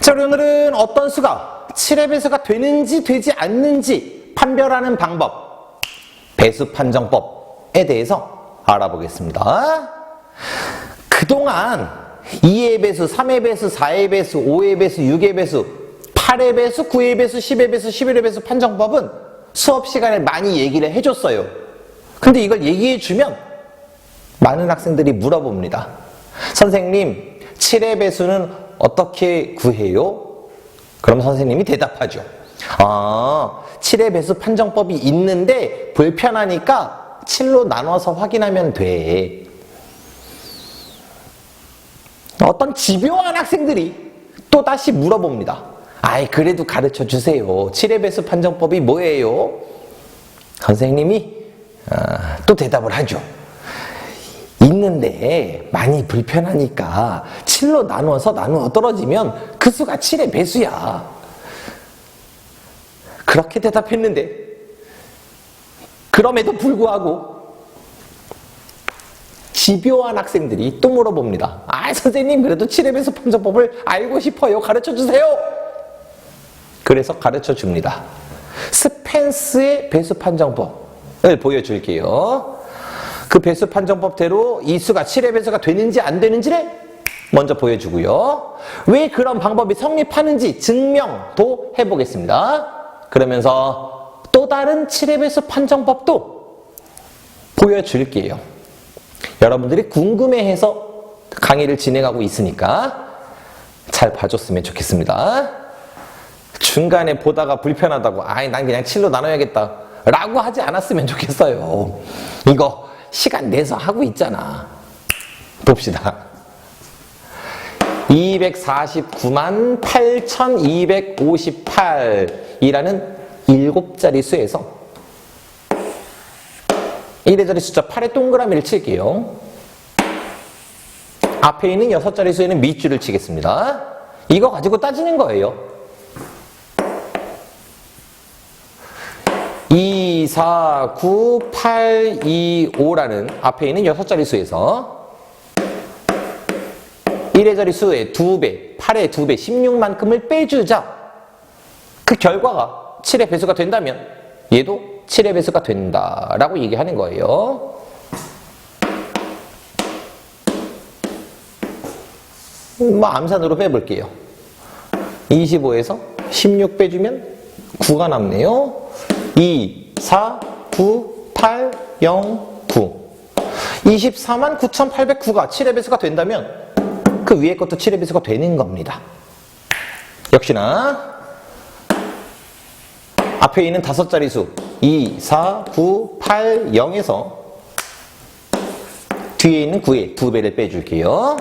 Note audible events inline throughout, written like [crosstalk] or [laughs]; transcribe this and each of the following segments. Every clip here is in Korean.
자, 오늘은 어떤 수가 7의 배수가 되는지 되지 않는지 판별하는 방법, 배수 판정법에 대해서 알아보겠습니다. 그동안 2의 배수, 3의 배수, 4의 배수, 5의 배수, 6의 배수, 8의 배수, 9의 배수, 10의 배수, 11의 배수 판정법은 수업 시간에 많이 얘기를 해줬어요. 근데 이걸 얘기해주면 많은 학생들이 물어봅니다. 선생님, 7의 배수는 어떻게 구해요? 그럼 선생님이 대답하죠. 아, 7의 배수 판정법이 있는데 불편하니까 7로 나눠서 확인하면 돼. 어떤 집요한 학생들이 또 다시 물어봅니다. 아이, 그래도 가르쳐 주세요. 7의 배수 판정법이 뭐예요? 선생님이 아, 또 대답을 하죠. 있는데 많이 불편하니까 7로 나누어서 나누어 떨어지면 그 수가 7의 배수야. 그렇게 대답했는데 그럼에도 불구하고 집요한 학생들이 또 물어봅니다. 아, 선생님, 그래도 7의 배수 판정법을 알고 싶어요. 가르쳐 주세요. 그래서 가르쳐 줍니다. 스펜스의 배수 판정법을 보여줄게요. 그 배수 판정법대로 이 수가 7의 배수가 되는지 안 되는지를 먼저 보여주고요. 왜 그런 방법이 성립하는지 증명도 해보겠습니다. 그러면서 또 다른 7의 배수 판정법도 보여줄게요. 여러분들이 궁금해해서 강의를 진행하고 있으니까 잘 봐줬으면 좋겠습니다. 중간에 보다가 불편하다고, 아이, 난 그냥 7로 나눠야겠다. 라고 하지 않았으면 좋겠어요. 이거 시간 내서 하고 있잖아. 봅시다. 249만 8258이라는 7자리 수에서 1의 자리 숫자 8의 동그라미를 칠게요. 앞에 있는 6자리 수에는 밑줄을 치겠습니다. 이거 가지고 따지는 거예요. 2, 4, 9, 8, 2, 5라는 앞에 있는 6자리 수에서 1의 자리 수의 2배, 8의 2배, 16만큼을 빼주자. 그 결과가 7의 배수가 된다면 얘도 7의 배수가 된다라고 얘기하는 거예요. 뭐 암산으로 빼볼게요. 25에서 16 빼주면 9가 남네요. 2, 4, 9, 8, 0, 9. 24만 9,809가 7의 배수가 된다면 그 위에 것도 7의 배수가 되는 겁니다. 역시나 앞에 있는 다섯 자리 수 2, 4, 9, 8, 0에서 뒤에 있는 9의 두 배를 빼줄게요.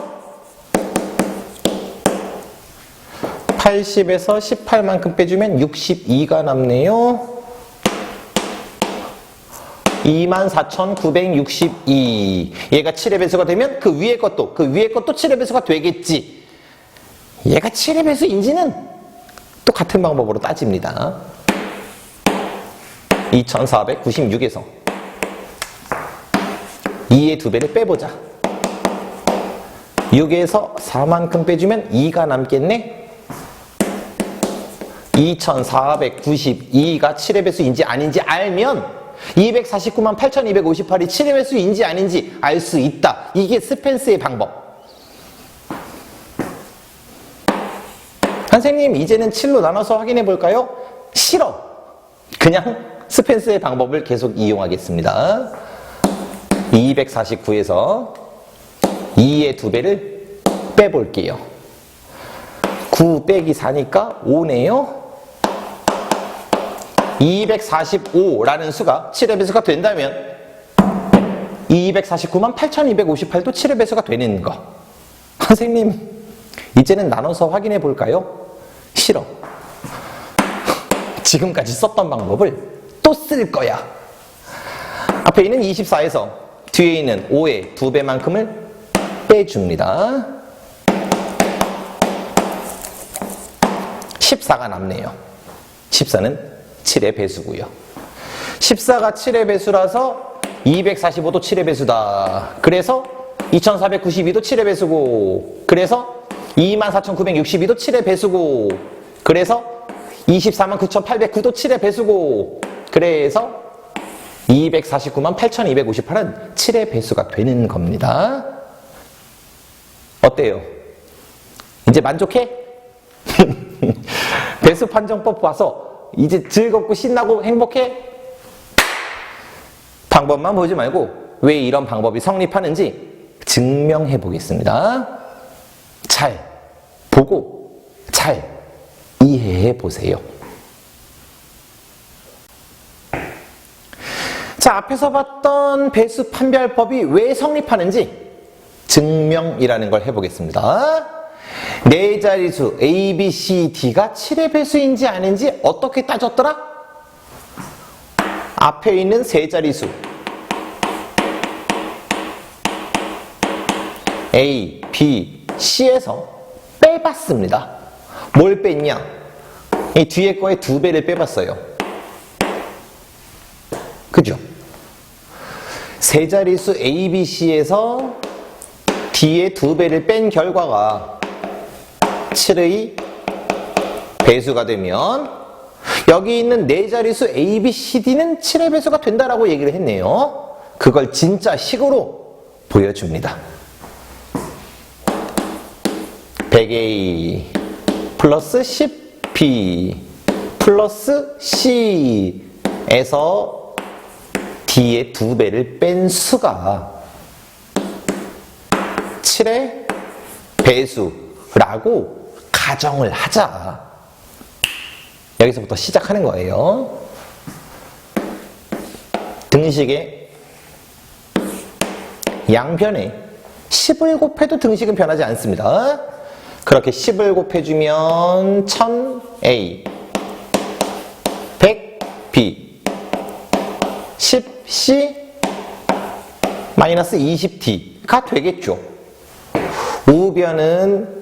80에서 18만큼 빼주면 62가 남네요. 24,962. 얘가 7의 배수가 되면 그 위에 것도, 그 위에 것도 7의 배수가 되겠지. 얘가 7의 배수인지는 또 같은 방법으로 따집니다. 2496에서 2의 두 배를 빼보자. 6에서 4만큼 빼주면 2가 남겠네? 2492가 7의 배수인지 아닌지 알면 249만 8258이 7의 배수인지 아닌지 알 수 있다. 이게 스펜스의 방법. 선생님, 이제는 7로 나눠서 확인해 볼까요? 싫어. 그냥 스펜스의 방법을 계속 이용하겠습니다. 249에서 2의 두 배를 빼볼게요. 9 빼기 4니까 5네요. 245라는 수가 7의 배수가 된다면 249만 8258도 7의 배수가 되는 거. [laughs] 선생님, 이제는 나눠서 확인해 볼까요? 싫어. [laughs] 지금까지 썼던 방법을 또 쓸 거야. 앞에 있는 24에서 뒤에 있는 5의 두 배만큼을 빼줍니다. 14가 남네요. 14는 7의 배수고요. 14가 7의 배수라서 245도 7의 배수다. 그래서 2492도 7의 배수고 그래서 24,962도 7의 배수고. 그래서 249,809도 7의 배수고. 그래서 249만 8,258은 7의 배수가 되는 겁니다. 어때요? 이제 만족해? [laughs] 배수 판정법 봐서 이제 즐겁고 신나고 행복해? 방법만 보지 말고 왜 이런 방법이 성립하는지 증명해 보겠습니다. 잘 보고 잘 이해해 보세요. 자, 앞에서 봤던 배수 판별법이 왜 성립하는지 증명이라는 걸 해보겠습니다. 네 자리수 A, B, C, D가 7의 배수인지 아닌지 어떻게 따졌더라? 앞에 있는 세 자리수 A, B, C에서 빼봤습니다. 뭘 뺐냐? 이 뒤에 거의 두 배를 빼봤어요. 그죠? 세 자리수 A, B, C에서 D의 두 배를 뺀 결과가 7의 배수가 되면 여기 있는 네 자리수 A, B, C, D는 7의 배수가 된다라고 얘기를 했네요. 그걸 진짜 식으로 보여줍니다. 100A 플러스 10B 플러스 C에서 D의 두 배를 뺀 수가 7의 배수라고 가정을 하자. 여기서부터 시작하는 거예요. 등식의 양변에 10을 곱해도 등식은 변하지 않습니다. 그렇게 10을 곱해주면 1000A 100B 10C 마이너스 20D가 되겠죠. 우변은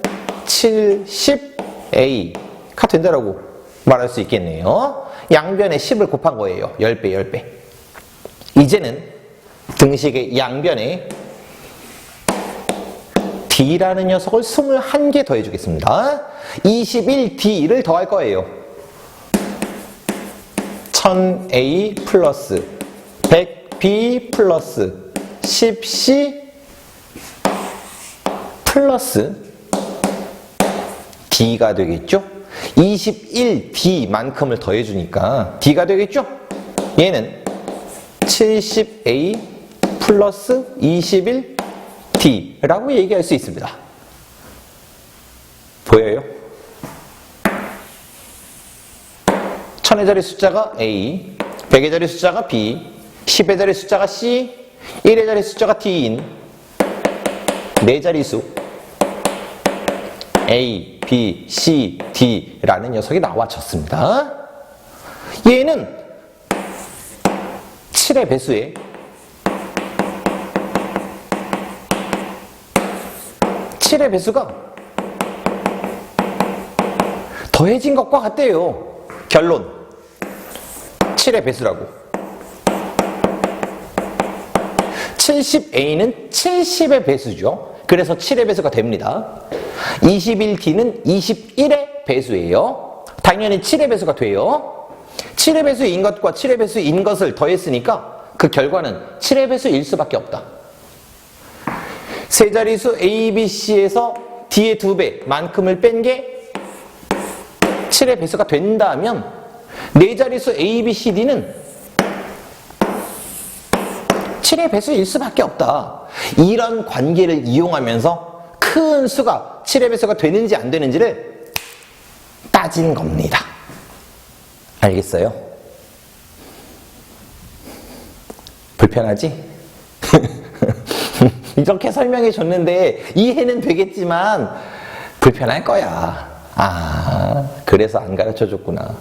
70A가 된다라고 말할 수 있겠네요. 양변에 10을 곱한 거예요. 10배, 10배. 이제는 등식의 양변에 D라는 녀석을 21개 더해주겠습니다. 21D를 더할 거예요. 1000A 플러스 100B 플러스 10C 플러스 D가 되겠죠? 21D만큼을 더해주니까 D가 되겠죠? 얘는 70A 플러스 21D라고 얘기할 수 있습니다. 보여요? 천의 자리 숫자가 A, 백의 자리 숫자가 B, 10의 자리 숫자가 C, 1의 자리 숫자가 D인 네 자리수 A, B, C, D라는 녀석이 나와졌습니다. 얘는 7의 배수에 칠의 배수가 더해진 것과 같대요. 결론. 7의 배수라고. 70A는 70의 배수죠. 그래서 7의 배수가 됩니다. 21D는 21의 배수예요. 당연히 7의 배수가 돼요. 7의 배수인 것과 7의 배수인 것을 더했으니까 그 결과는 7의 배수일 수밖에 없다. 세 자리수 A, B, C에서 D의 두 배만큼을 뺀 게 7의 배수가 된다면 네 자리수 A, B, C, D는 7의 배수일 수밖에 없다. 이런 관계를 이용하면서 큰 수가 7의 배수가 되는지 안 되는지를 따진 겁니다. 알겠어요? 불편하지? [laughs] 이렇게 설명해 줬는데 이해는 되겠지만 불편할 거야. 아, 그래서 안 가르쳐 줬구나.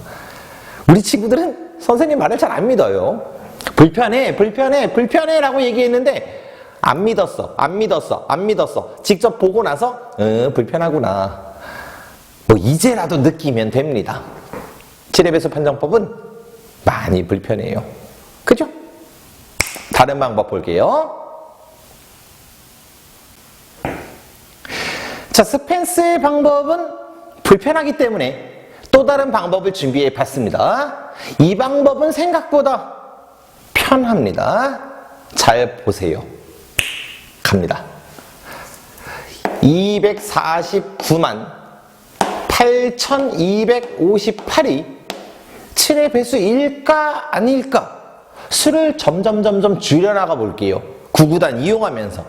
우리 친구들은 선생님 말을 잘 안 믿어요. 불편해, 불편해, 불편해 라고 얘기했는데 안 믿었어, 안 믿었어, 안 믿었어. 직접 보고 나서, 응, 불편하구나. 뭐 이제라도 느끼면 됩니다. 7의 배수 판정법은 많이 불편해요. 그죠? 다른 방법 볼게요. 자, 스펜스의 방법은 불편하기 때문에 또 다른 방법을 준비해 봤습니다. 이 방법은 생각보다 편합니다. 잘 보세요. 갑니다. 249만 8258이 7의 배수 일까 아닐까? 수를 점점 점점 줄여나가 볼게요. 구구단 이용하면서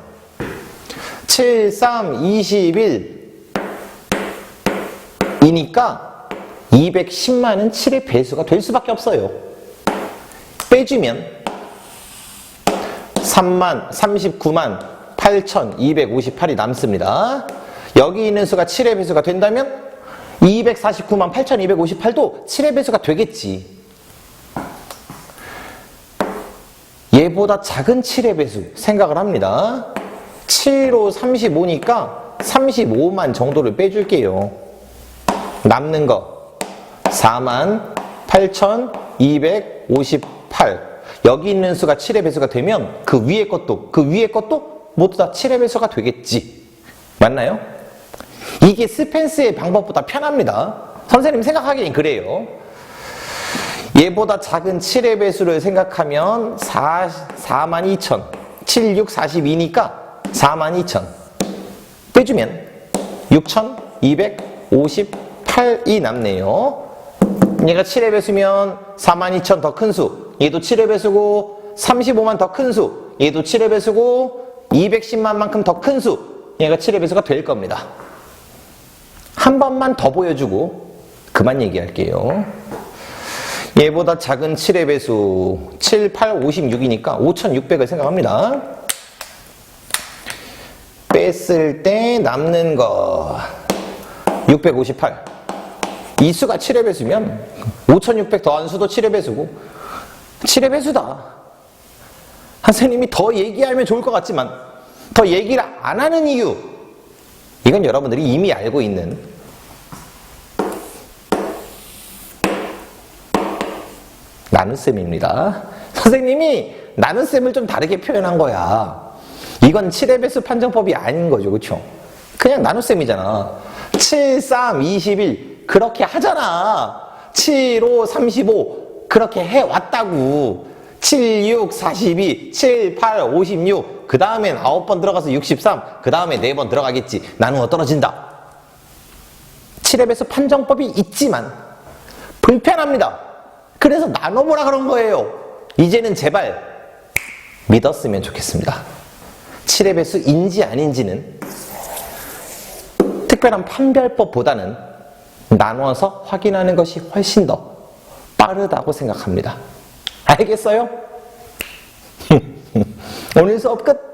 7, 3, 21 이니까 210만은 7의 배수가 될 수밖에 없어요. 빼주면 3만, 39만 8,258이 남습니다. 여기 있는 수가 7의 배수가 된다면 249만 8,258도 7의 배수가 되겠지. 얘보다 작은 7의 배수 생각을 합니다. 7로 35니까 35만 정도를 빼줄게요. 남는 거 4만 8,258 여기 있는 수가 7의 배수가 되면 그 위에 것도 그 위에 것도 모두 다 7의 배수가 되겠지. 맞나요? 이게 스펜스의 방법보다 편합니다. 선생님 생각하기엔 그래요. 얘보다 작은 7의 배수를 생각하면 4, 4만 2천 7, 6, 42니까 4만 2천 빼주면 6,258이 남네요. 얘가 7의 배수면 4만 2천 더 큰 수, 얘도 7의 배수고 35만 더 큰 수, 얘도 7의 배수고 210만 만큼 더 큰 수, 얘가 7의 배수가 될 겁니다. 한 번만 더 보여주고 그만 얘기할게요. 얘보다 작은 7의 배수 7, 8, 56이니까 5600을 생각합니다. 뺐을 때 남는 거 658. 이 수가 7의 배수면 5600 더한 수도 7의 배수고 7의 배수다. 선생님이 더 얘기하면 좋을 것 같지만 더 얘기를 안 하는 이유 이건 여러분들이 이미 알고 있는 나눗셈입니다. 선생님이 나눗셈을 좀 다르게 표현한 거야. 이건 7의 배수 판정법이 아닌 거죠. 그쵸? 그냥 나눗셈이잖아. 7, 3, 21 그렇게 하잖아. 7, 5, 35 그렇게 해왔다고. 7, 6, 42, 7, 8, 56. 그 다음엔 9번 들어가서 63. 그 다음에 4번 들어가겠지. 나누어 떨어진다. 7의 배수 판정법이 있지만 불편합니다. 그래서 나눠보라 그런 거예요. 이제는 제발 믿었으면 좋겠습니다. 7의 배수인지 아닌지는 특별한 판별법보다는 나눠서 확인하는 것이 훨씬 더 빠르다고 생각합니다. 알겠어요? [laughs] 오늘 수업 끝!